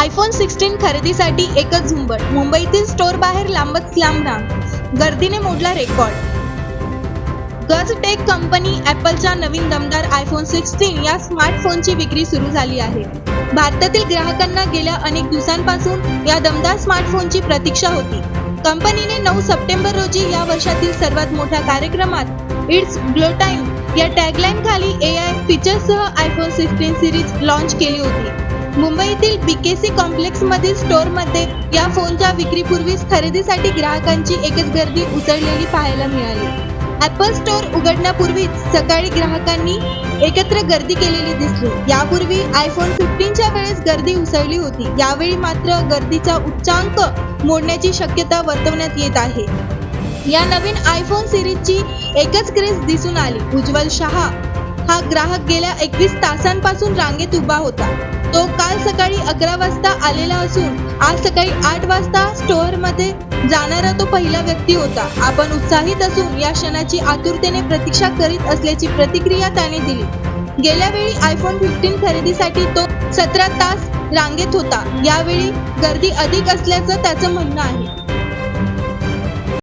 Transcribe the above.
IPhone sixteen खरेदीसाठी एकच झुंबड. मुंबईतील स्टोर बाहेर लांबच लांब रांग गर्दीने मोडला रेकॉर्ड. गज टेक कंपनी ॲपलच्या नवीन दमदार आयफोन सिक्स्टीन या स्मार्टफोनची विक्री सुरू झाली आहे. भारतातील ग्राहकांना गेल्या अनेक दिवसांपासून या दमदार स्मार्टफोनची प्रतीक्षा होती. कंपनीने नऊ सप्टेंबर रोजी या वर्षातील सर्वात मोठ्या कार्यक्रमात इट्स ग्लो टाइम या टॅगलाईन खाली ए आय फीचर्ससह आयफोन सिक्स्टीन सिरीज लॉन्च केली होती. मुंबईतील बीकेसी कॉम्प्लेक्स मधील स्टोअरमध्ये या फोनच्या विक्रीपूर्वीच खरेदीसाठी ग्राहकांची एकच गर्दी उसळलेली पाहायला मिळाली. ऍपल स्टोअर उघडण्यापूर्वीच सकाळी ग्राहकांनी एकत्र गर्दी केलेली दिसली. यापूर्वी आयफोन फिफ्टीनच्या वेळेस गर्दी उसळली होती. यावेळी मात्र गर्दीचा उच्चांक मोडण्याची शक्यता वर्तवण्यात येत आहे. या नवीन आयफोन सिरीजची एकच क्रेज दिसून आली. उज्ज्वल शहा हा ग्राहक गेल्या एकवीस तासांपासून रांगेत उभा होता. तो काल सकाळी अकरा वाजता आलेला असून आज सकाळी आठ वाजता स्टोअरमध्ये जाणारा तो पहिला व्यक्ती होता. आपण उत्साहित असून या क्षणाची आतुरतेने प्रतीक्षा करीत असल्याची प्रतिक्रिया त्याने दिली. गेल्या वेळी आयफोन फिफ्टीन खरेदीसाठी तो सतरा तास रांगेत होता. यावेळी गर्दी अधिक असल्याचं त्याचं म्हणणं आहे.